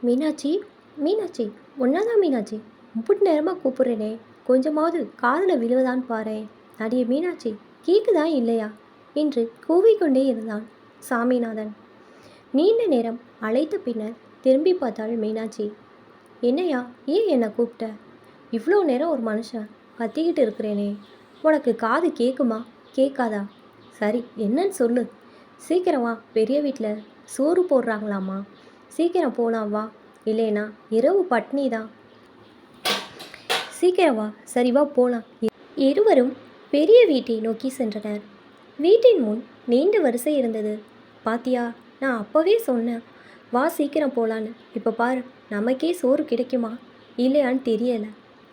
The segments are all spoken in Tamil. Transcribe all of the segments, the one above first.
மீனாட்சி மீனாட்சி ஒன்றாதான் மீனாட்சி. முப்பட்டு நேரமாக கூப்பிட்றேனே. கொஞ்சமாவது காதில் விழுவதான் பாரேன் அடியே மீனாட்சி கேக்குதா இல்லையா? என்று கூவிக்கொண்டே இருந்தான் சாமிநாதன். நீண்ட நேரம் அழைத்த பின்னர் திரும்பி பார்த்தாள் மீனாட்சி. என்னையா ஏன் என்னை கூப்பிட்ட? இவ்வளோ நேரம் ஒரு மனுஷன் கத்திக்கிட்டு இருக்கிறேனே. உனக்கு காது கேட்குமா கேட்காதா சரி என்னன்னு சொல்லு. சீக்கிரமா பெரிய வீட்டில் சோறு போடுறாங்களாம்மா சீக்கிரம் போலாம் வா. இல்லைனா இரவு பட்னி தான். சீக்கிரம் வா. சரி வா போகலாம் இருவரும் பெரிய வீட்டை நோக்கி சென்றனர். வீட்டின் முன் நீண்ட வரிசை இருந்தது. பாத்தியா நான் அப்போவே சொன்னேன். வா சீக்கிரம் போகலான்னு இப்போ பாரு நமக்கே சோறு கிடைக்குமா? இல்லையான்னு தெரியலை.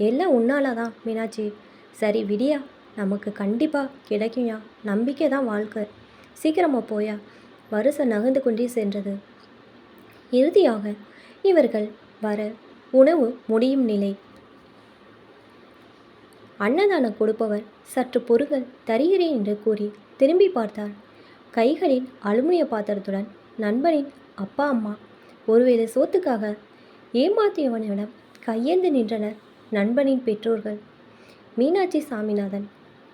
எல்லாம் உன்னால தான் மீனாட்சி. சரி விடியா. நமக்கு கண்டிப்பாக கிடைக்கும்யா. நம்பிக்கை தான் வாழ்க்கை. சீக்கிரமாக போயா. வருஷம் நகர்ந்து கொண்டே சென்றது. இறுதியாக இவர்கள் வர உணவு முடியும் நிலை. அன்னதானம் கொடுப்பவர் சற்று பொருகள் தருகிறேன் என்று கூறி திரும்பி பார்த்தார். கைகளில் அலுமினிய பாத்திரத்துடன் நண்பனின் அப்பா அம்மா ஒருவேளை சோத்துக்காக ஏமாத்தியவனிடம் கையேந்து நின்றனர் நண்பனின் பெற்றோர்கள். மீனாட்சி சாமிநாதன்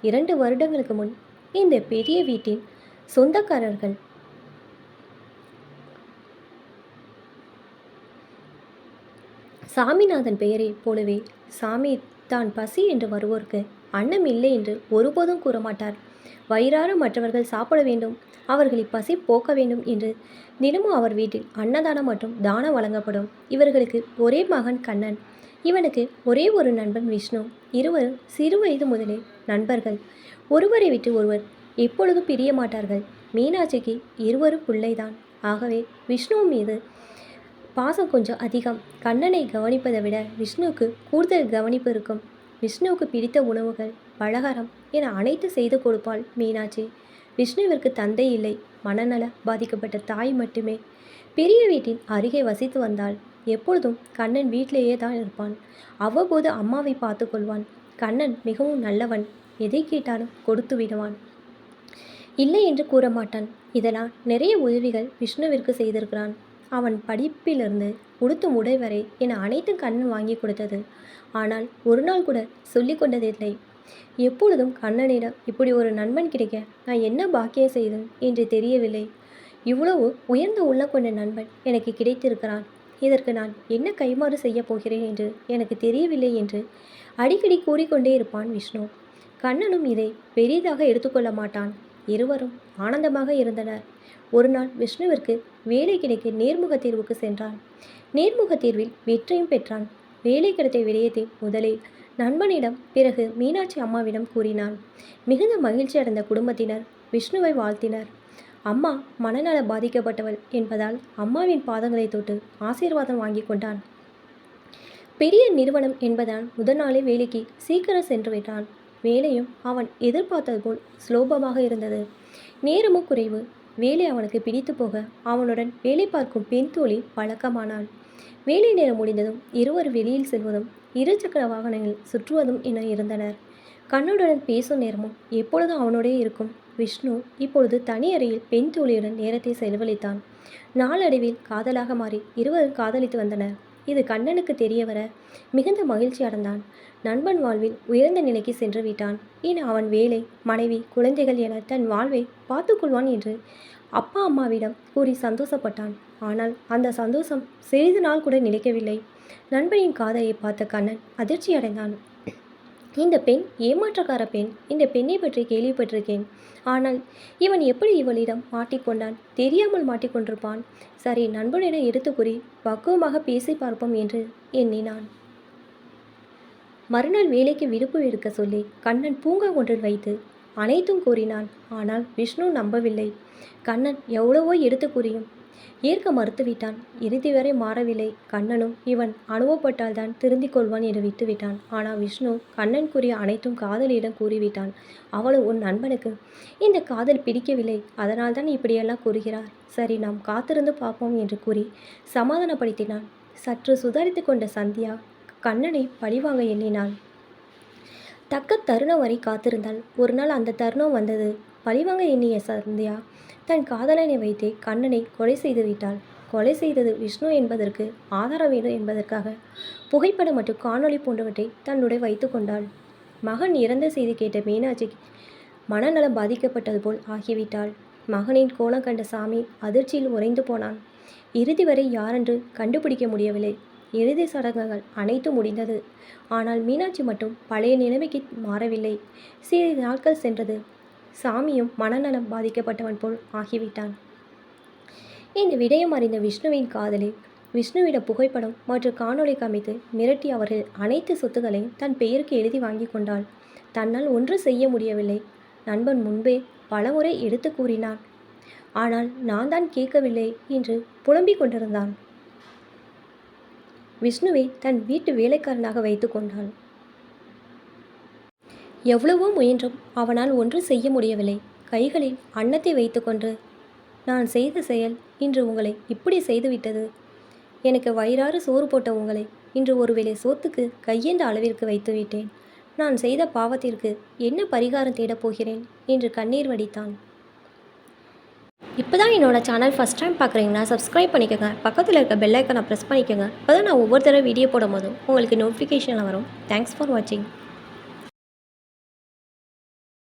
இரண்டு வருடங்களுக்கு முன் இந்த பெரிய வீட்டின் சொந்தக்காரர்கள் சாமிநாதன் பெயரைப் போலவே சாமி தான் பசி என்று வருவோருக்கு அன்னம் இல்லை என்று ஒருபோதும் கூறமாட்டார். வயிறாறு மற்றவர்கள் சாப்பிட வேண்டும் அவர்களை பசி போக்க வேண்டும் என்று தினமும் அவர் வீட்டில் அன்னதானம் மற்றும் தானம் வழங்கப்படும். இவர்களுக்கு ஒரே மகன் கண்ணன். இவனுக்கு ஒரே ஒரு நண்பன் விஷ்ணு. இருவரும் சிறு வயது முதலே நண்பர்கள். ஒருவரை விட்டு ஒருவர் எப்பொழுதும் பிரிய மாட்டார்கள் மீனாட்சிக்கு இருவரும் பிள்ளைதான். ஆகவே விஷ்ணு மீது பாசம் கொஞ்சம் அதிகம். கண்ணனை கவனிப்பதை விட விஷ்ணுவுக்கு கூடுதல் கவனிப்பு இருக்கும். விஷ்ணுவுக்கு பிடித்த உணவுகள் பலகாரம் என அனைத்து செய்து கொடுப்பாள் மீனாட்சி. விஷ்ணுவிற்கு தந்தை இல்லை. மனநல பாதிக்கப்பட்ட தாய் மட்டுமே. பெரிய வீட்டின் அருகே வசித்து வந்தாள். எப்பொழுதும் கண்ணன் வீட்டிலேயே தான் இருப்பான். அவ்வப்போது அம்மாவை பார்த்து கொள்வான். கண்ணன் மிகவும் நல்லவன். எதை கேட்டாலும் கொடுத்து விடுவான். இல்லை என்று கூற மாட்டான் இதனால் நிறைய உதவிகள் விஷ்ணுவிற்கு செய்திருக்கிறான். அவன் படிப்பிலிருந்து உடுத்தும் உடை வரை என அனைத்தும் கண்ணன் வாங்கி கொடுத்தது. ஆனால் ஒரு நாள் கூட சொல்லி கொண்டதில்லை. எப்பொழுதும் கண்ணனிடம் இப்படி ஒரு நண்பன் கிடைக்க நான் என்ன பாக்கியம் செய்தேன்? என்று தெரியவில்லை. இவ்வளவு உயர்ந்த உள்ளம் கொண்ட நண்பன் எனக்கு கிடைத்திருக்கிறான். இதற்கு நான் என்ன கைமாறு செய்யப் போகிறேன்? என்று எனக்கு தெரியவில்லை என்று அடிக்கடி கூறிக்கொண்டே இருப்பான் விஷ்ணு. கண்ணனும் இதை பெரிதாக எடுத்துக்கொள்ள மாட்டான். இருவரும் ஆனந்தமாக இருந்தனர். ஒரு நாள் விஷ்ணுவிற்கு வேலை கிடைக்க நேர்முக தேர்வுக்கு சென்றான். நேர்முக தேர்வில் வெற்றியும் பெற்றான். வேலை கிடைத்த விடயத்தை முதலில் நண்பனிடம் பிறகு மீனாட்சி அம்மாவிடம் கூறினான். மிகுந்த மகிழ்ச்சி அடைந்த குடும்பத்தினர் விஷ்ணுவை வாழ்த்தினர். அம்மா மனநல பாதிக்கப்பட்டவள் என்பதால் அம்மாவின் பாதங்களை தொட்டு ஆசீர்வாதம் வாங்கி கொண்டான். பெரிய நிறுவனம் என்பதால் முதல் நாளே வேலைக்கு சீக்கிரம் சென்று விட்டான். வேலையும் அவன் எதிர்பார்த்தது போல் சுலோபமாக இருந்தது. நேரமும் குறைவு. வேலை அவனுக்கு பிடித்து போக அவனுடன் வேலை பார்க்கும் பெண் தோழி பழக்கமானாள். வேலை நேரம் முடிந்ததும் இருவர் வெளியில் செல்வதும் இருசக்கர வாகனங்கள் சுற்றுவதும் என இருந்தனர். கண்ணுடன் பேசும் நேரமும் எப்பொழுதும் அவனோடே இருக்கும். விஷ்ணு இப்பொழுது தனி அறையில் பெண் தோழியுடன் நேரத்தை செலவழித்தான். நாளடைவில் காதலாக மாறி இருவரும் காதலித்து வந்தனர். இது கண்ணனுக்கு தெரிய வர மிகுந்த மகிழ்ச்சி அடைந்தான். நண்பன் வாழ்வில் உயர்ந்த நிலைக்கு சென்று விட்டான். இனி அவன் வேலை மனைவி குழந்தைகள் என தன் வாழ்வை பார்த்துக்கொள்வான் என்று அப்பா அம்மாவிடம் கூறி சந்தோஷப்பட்டான். ஆனால் அந்த சந்தோஷம் சிறிது நாள் கூட நிலைக்கவில்லை. நண்பனின் காதலை பார்த்த கண்ணன் அதிர்ச்சி அடைந்தான் இந்த பெண் ஏமாற்றக்கார பெண். இந்த பெண்ணை பற்றி கேள்விப்பட்டிருக்கேன். ஆனால் இவன் எப்படி இவளிடம் மாட்டிக்கொண்டான்? தெரியாமல் மாட்டிக்கொண்டிருப்பான். சரி நண்பனிடம் எடுத்து கூறி பக்குவமாக பேசி பார்ப்போம் என்று எண்ணினான். மறுநாள் வேலைக்கு விடுப்பு எடுக்க சொல்லி கண்ணன் பூங்கா ஒன்றில் வைத்து அனைத்தும் கூறினான். ஆனால் விஷ்ணு நம்பவில்லை. கண்ணன் எவ்வளவோ எடுத்து கூறியும் ஏற்க மறுத்துவிட்டான். இறுதி வரை மாறவில்லை. கண்ணனும் இவன் அனுபவப்பட்டால்தான் திருந்திக் கொள்வான் என்று விட்டுவிட்டான். ஆனால் விஷ்ணு கண்ணன் கூறிய அனைத்தும் காதலியிடம் கூறிவிட்டான். அவளும் உன் நண்பனுக்கு இந்த காதல் பிடிக்கவில்லை. அதனால் தான் இப்படியெல்லாம் கூறுகிறார். சரி நாம் காத்திருந்து பார்ப்போம் என்று கூறி சமாதானப்படுத்தினான். சற்று சுதாரித்து கொண்ட சந்தியா கண்ணனை பழிவாங்க எண்ணினாள் தக்க தருணம் வரை காத்திருந்தாள். ஒரு நாள் அந்த தருணம் வந்தது. பழிவாங்க எண்ணிய சந்தியா தன் காதலனை வைத்தே கண்ணனை கொலை செய்து விட்டாள். கொலை செய்தது விஷ்ணு என்பதற்கு ஆதாரம் வேண்டும் என்பதற்காக. புகைப்படம் மற்றும் காணொளி போன்றவற்றை தன்னுடைய வைத்து கொண்டாள். மகன் இறந்த செய்தி கேட்ட மீனாட்சி மனநலம் பாதிக்கப்பட்டது போல் ஆகிவிட்டாள். மகனின் கோலம் கண்ட சாமி அதிர்ச்சியில் உறைந்து போனான். இறுதி வரை யாரென்று கண்டுபிடிக்க முடியவில்லை. இறுதி சடங்குகள் அனைத்தும் முடிந்தது. ஆனால் மீனாட்சி மட்டும் பழைய நிலைமைக்கு மாறவில்லை. சிறிது நாட்கள் சென்றது. சாமியும் மனநலம் பாதிக்கப்பட்டவன் போல் ஆகிவிட்டான். இந்த விடயம் அறிந்த விஷ்ணுவின் காதலில் விஷ்ணுவிட புகைப்படம் மற்றும் காணொளி காமித்து மிரட்டி அவர்கள் அனைத்து சொத்துக்களையும் தன் பெயருக்கு எழுதி வாங்கி கொண்டாள். தன்னால் ஒன்று செய்ய முடியவில்லை. நண்பன் முன்பே பலமுறை எடுத்து கூறினான். ஆனால் நான் தான் கேட்கவில்லை என்று புலம்பிக் கொண்டிருந்தான். விஷ்ணுவை தன் வீட்டு வேலைக்காரனாக வைத்து கொண்டாள். எவ்வளவோ முயன்றும் அவனால் ஒன்று செய்ய முடியவில்லை. கைகளில் அன்னத்தை வைத்துக்கொண்டு நான் செய்த செயல் இன்று உங்களை இப்படி செய்துவிட்டது. எனக்கு வயிறாறு சோறு போட்ட உங்களை இன்று ஒருவேளை சோத்துக்கு கையேந்த அளவிற்கு வைத்துவிட்டேன். நான் செய்த பாவத்திற்கு என்ன பரிகாரம் தேடப் போகிறேன்? என்று கண்ணீர் வடித்தான். இப்போ தான் என்னோட சேனல் ஃபஸ்ட் டைம் பார்க்குறீங்கன்னா சப்ஸ்கிரைப் பண்ணிக்கோங்க. பக்கத்தில் இருக்க பெல் ஐக்கனை ப்ரெஸ் பண்ணிக்கோங்க. அப்போ தான் நான் ஒவ்வொரு தடவை வீடியோ போடும்போதும் உங்களுக்கு நோட்டிஃபிகேஷனில் வரும். தேங்க்ஸ் ஃபார் வாட்சிங்